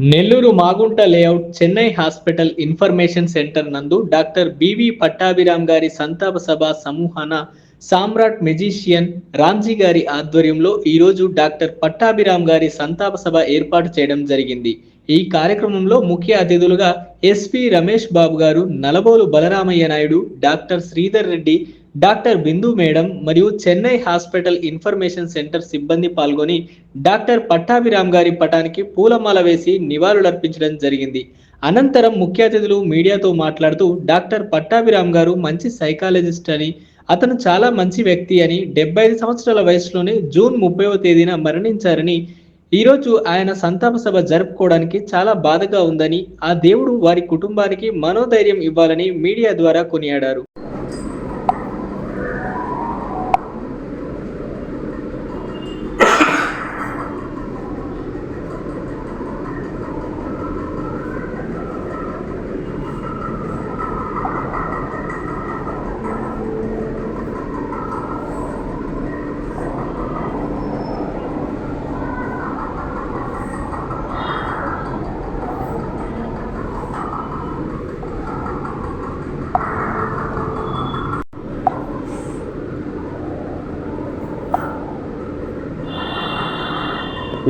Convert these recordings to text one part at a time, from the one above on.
Nellore Magunta layout Chennai hospital information centre నందు doctor BV Pattabhiram గారి సంతాప సభ సమూహాన సామ్రాట్ మెజీషియన్ రామ్జీ గారి ఆధ్వర్యంలో ఈరోజు డాక్టర్ పట్టాభిరామ్ గారి సంతాప సభ ఏర్పాటు చేయడం జరిగింది. ఈ కార్యక్రమంలో ముఖ్య అతిథులుగా ఎస్పి రమేష్ బాబు గారు Nalabolu Balaramaiah Naidu doctor Sridhar Reddy doctor Bindu madam మరియు చెన్నై హాస్పిటల్ ఇన్ఫర్మేషన్ సెంటర్ సిబ్బంది పాల్గొని డాక్టర్ పట్టాభిరామ్ గారి పటానికి పూలమాల వేసి నివాళులర్పించడం జరిగింది. అనంతరం ముఖ్య అతిథులు మీడియాతో మాట్లాడుతూ డాక్టర్ పట్టాభిరామ్ గారు మంచి సైకాలజిస్ట్ అని అతను చాలా మంచి వ్యక్తి అని డెబ్బై ఐదు సంవత్సరాల వయసులోనే జూన్ ముప్పైవ తేదీన మరణించారని ఈరోజు ఆయన సంతాప సభ జరుపుకోవడానికి చాలా బాధగా ఉందని ఆ దేవుడు వారి కుటుంబానికి మనోధైర్యం ఇవ్వాలని మీడియా ద్వారా కొనియాడారు.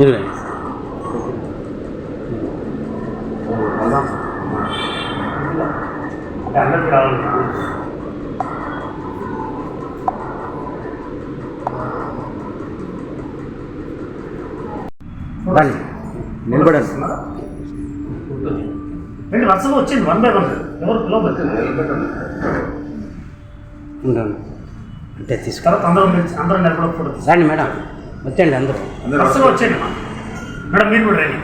మీరు రండి. నిలబడండి. వరుసగా వచ్చింది వన్ బై వన్ ఎవరు ఉండండి. అంటే తీసుకు తర్వాత అందరూ అందరూ నిలబడకూడదు రండి మేడం. వచ్చండి అందరూ. వరుసగా వచ్చేయండి అమ్మా. మేడం మీరు కూడా రండి.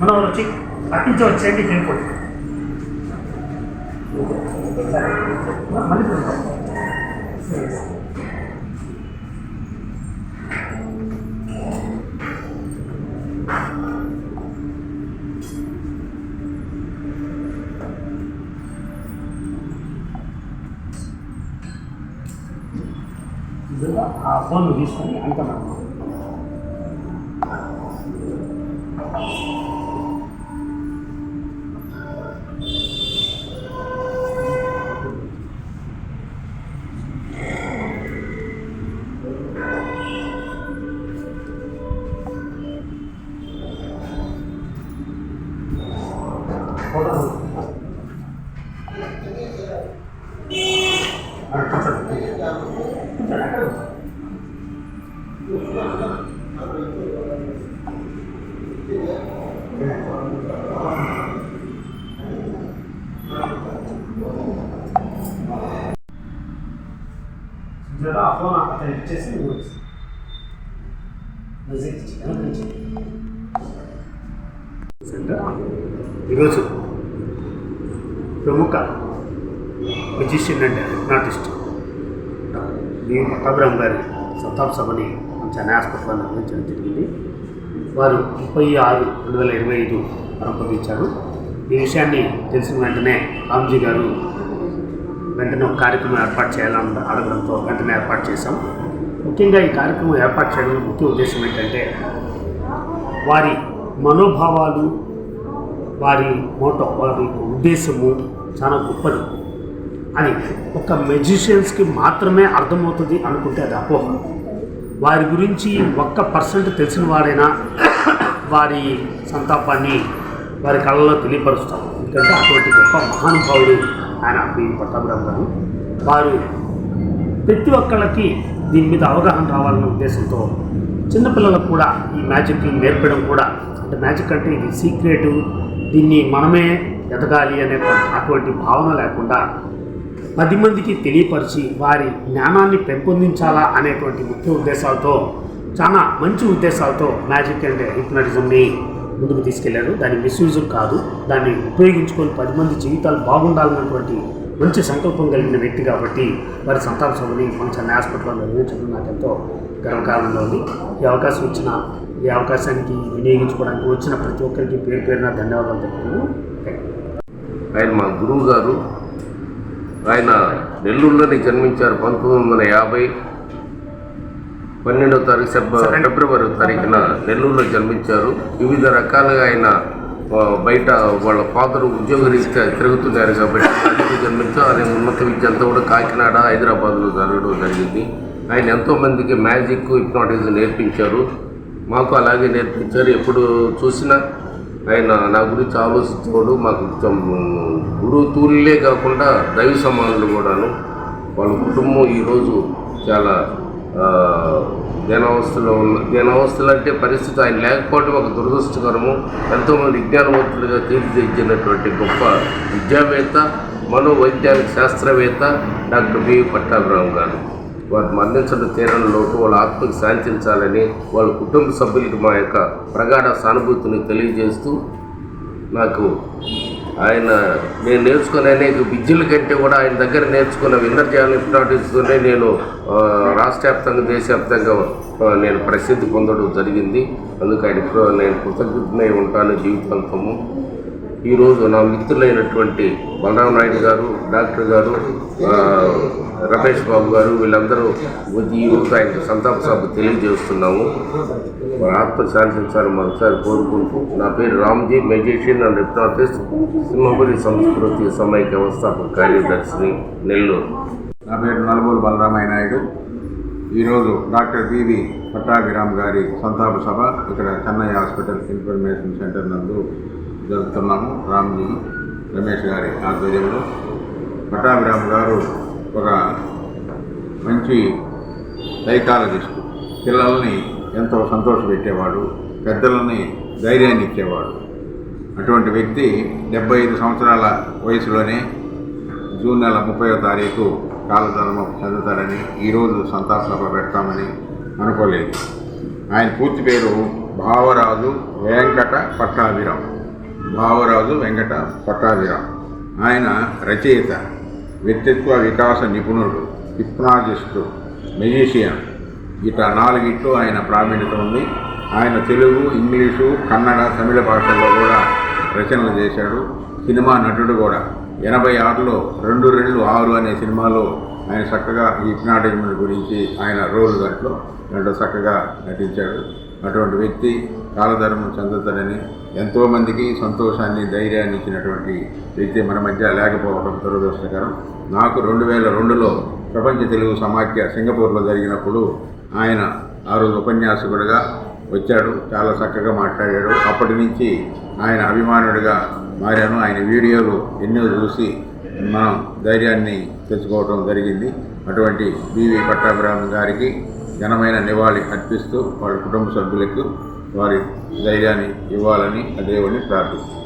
మనం వచ్చి అట్నుంచి వచ్చేయండి వెళ్ళిపోండి మళ్ళీ ఆ ఫోన్ తీసుకొని ఫోటో అతను ఇచ్చేసి నువ్వు ఈరోజు ప్రముఖ musician and hypnotist B Pattabhiram గారి సంతాప సభని మన చెన్నై హాస్పిటల్లో నిర్వహించడం జరిగింది. వారు ముప్పై ఆరు రెండు వేల ఇరవై ఐదు ప్రారంభించారు ఈ విషయాన్ని తెలిసిన వెంటనే రామ్జీ గారు వెంటనే ఒక కార్యక్రమం ఏర్పాటు చేయాలని అడగడంతో వెంటనే ఏర్పాటు చేశాం. ముఖ్యంగా ఈ కార్యక్రమం ఏర్పాటు చేయడం ముఖ్య ఉద్దేశం ఏంటంటే వారి మనోభావాలు వారి మోటో వారి ఉద్దేశము చాలా గొప్పది. అని ఒక మెజిషియన్స్కి మాత్రమే అర్థమవుతుంది అనుకుంటే అది అపోహ. వారి గురించి ఒక్క పర్సెంట్ తెలిసిన వాడైనా వారి సంతాపాన్ని వారి కళ్ళలో తెలియపరుస్తాం ఎందుకంటే అటువంటి గొప్ప మహానుభావుడు ఆయన పి పట్టాభిరామ్ గారు. వారు ప్రతి ఒక్కళ్ళకి దీని మీద అవగాహన రావాలన్న ఉద్దేశంతో చిన్నపిల్లలకు కూడా ఈ మ్యాజిక్ని నేర్పడం కూడా అంటే మ్యాజిక్ అంటే ఇది సీక్రెట్ దీన్ని మనమే ఎదగాలి అనే అటువంటి భావన లేకుండా పది మందికి తెలియపరిచి వారి జ్ఞానాన్ని పెంపొందించాలా అనేటువంటి ముఖ్య ఉద్దేశాలతో చాలా మంచి ఉద్దేశాలతో మ్యాజిక్ అండ్ హిప్నటిజంని ముందుకు తీసుకెళ్ళారు. దాని మిస్యూజ్ కాదు. దాన్ని ఉపయోగించుకొని పది మంది జీవితాలు బాగుండాలన్నటువంటి మంచి సంకల్పం కలిగిన వ్యక్తి కాబట్టి వారి సంతాప సభని ఫంక్షన్ హాస్పిటల్లో నిర్వహించడం నాకు ఎంతో గర్వకారణంగా ఉంది. ఈ అవకాశం ఇచ్చిన ఈ అవకాశానికి వినియోగించుకోవడానికి వచ్చిన ప్రతి ఒక్కరికి పేరు పేరున ధన్యవాదాలు తెలుపుతున్నాను. ఆయన మా గురువు గారు. ఆయన నెల్లూరులోనే జన్మించారు పంతొమ్మిది వందల యాభై పన్నెండవ తారీఖు ఫిబ్రవరి తారీఖున నెల్లూరులో జన్మించారు. వివిధ రకాలుగా ఆయన బయట వాళ్ళ ఫాదర్ ఉద్యోగరీత్యా తిరుగుతున్నారు కాబట్టి అడిగి జన్మించా అదే ఉన్నత విద్య అంతా కూడా కాకినాడ హైదరాబాద్లో జరగడం జరిగింది. ఆయన ఎంతో మందికి మ్యాజిక్ హిప్నాటిజం నేర్పించారు. మాకు అలాగే నేర్పించారు. ఎప్పుడు చూసినా ఆయన నా గురించి ఆలోచించేవాడు. మాకు కొంచెం గురువు తూలిలే కాకుండా దైవ సమానులు కూడాను. వాళ్ళ కుటుంబం ఈరోజు చాలా జ్ఞానవస్థలో ఉన్న జ్ఞానావస్థలు అంటే పరిస్థితి ఆయన లేకపోవడం ఒక దురదృష్టకరము. ఎంతోమంది విజ్ఞానవంతులుగా తీర్చిదిద్దినటువంటి గొప్ప విద్యావేత్త మనోవైజ్ఞానిక శాస్త్రవేత్త డాక్టర్ బి. పట్టాభిరామ్ గారు. వారు మరణించడం తీరని లోటు వాళ్ళ ఆత్మకి శాంతించాలని వాళ్ళ కుటుంబ సభ్యులకి మా యొక్క ప్రగాఢ సానుభూతిని తెలియజేస్తూ నాకు ఆయన నేను నేర్చుకునే అనేక విద్యల కంటే కూడా ఆయన దగ్గర నేర్చుకున్న ఇంద్రజాల హిప్నాటిస్తూనే నేను రాష్ట్ర వ్యాప్తంగా దేశవ్యాప్తంగా నేను ప్రసిద్ధి పొందడం జరిగింది. అందుకు ఆయన కృ- నేను కృతజ్ఞతనై ఉంటాను జీవితాంతము ఈరోజు నా మిత్రులైనటువంటి బలరాం నాయుడు గారు డాక్టర్ గారు రమేష్ బాబు గారు వీళ్ళందరూ ఈరోజు ఆయనకు సంతాప సభ తెలియజేస్తున్నాము. వారి ఆత్మ సార్ మరోసారి కోరుకుంటూ నా పేరు Ramji magician and hypnotist Simhapuri సంస్కృతి సమైక్య వ్యవస్థాపక కార్యదర్శిని నెల్లూరు. నా పేరు నలుమూలు బలరామయ్య నాయుడు. ఈరోజు డాక్టర్ బివి పట్టాభిరామ్ గారి సంతాప సభ ఇక్కడ చెన్నై హాస్పిటల్ ఇన్ఫర్మేషన్ సెంటర్ నందు జరుపుతున్నాము. రామ్జీ రమేష్ గారి ఆధ్వర్యంలో పట్టాభిరామ్ గారు ఒక మంచి సైకాలజిస్టు. పిల్లల్ని ఎంతో సంతోషపెట్టేవాడు పెద్దలని ధైర్యాన్ని ఇచ్చేవాడు. అటువంటి వ్యక్తి డెబ్బై ఐదు సంవత్సరాల వయసులోనే జూన్ నెల ముప్పైవ తారీఖు కాలధర్మం చెందుతారని ఈరోజు సంతాపసభ పెడతామని అనుకోలేదు. ఆయన పూర్తి పేరు భావరాజు వెంకట పట్టాభిరామ్. భావరాజు వెంకట పట్టాభిరామ్. ఆయన రచయిత వ్యక్తిత్వ వికాస నిపుణుడు హిప్నాజిస్టు మెజీషియన్. ఇట్లా నాలుగిట్లో ఆయన ప్రావీణ్యత ఉంది. ఆయన తెలుగు ఇంగ్లీషు కన్నడ తమిళ భాషల్లో కూడా రచనలు చేశాడు. సినిమా నటుడు కూడా. ఎనభై ఆరులో రెండు రెండు ఆరు అనే సినిమాలో ఆయన చక్కగా ఈ హిప్నాటిజం గురించి ఆయన రోల్ దాంట్లో దాంట్లో చక్కగా నటించాడు. అటువంటి వ్యక్తి కాలధర్మం చెందుతాడని ఎంతోమందికి సంతోషాన్ని ధైర్యాన్ని ఇచ్చినటువంటి వ్యక్తి మన మధ్య లేకపోవడం దురదృష్టకరం. నాకు రెండు వేల రెండులో ప్రపంచ తెలుగు సమాఖ్య సింగపూర్లో జరిగినప్పుడు ఆయన ఆ రోజు ఉపన్యాసకుడిగా వచ్చాడు. చాలా చక్కగా మాట్లాడాడు. అప్పటి నుంచి ఆయన అభిమానుడిగా మారాను. ఆయన వీడియోలు ఎన్నో చూసి మనం ధైర్యాన్ని తెచ్చుకోవడం జరిగింది. అటువంటి బివి పట్టాభిరామ్ గారికి ఘనమైన నివాళి అర్పిస్తూ వాళ్ళ కుటుంబ సభ్యులకు వారి ధైర్యాన్ని ఇవ్వాలని ఆ దేవుని ప్రార్థిస్తున్నాను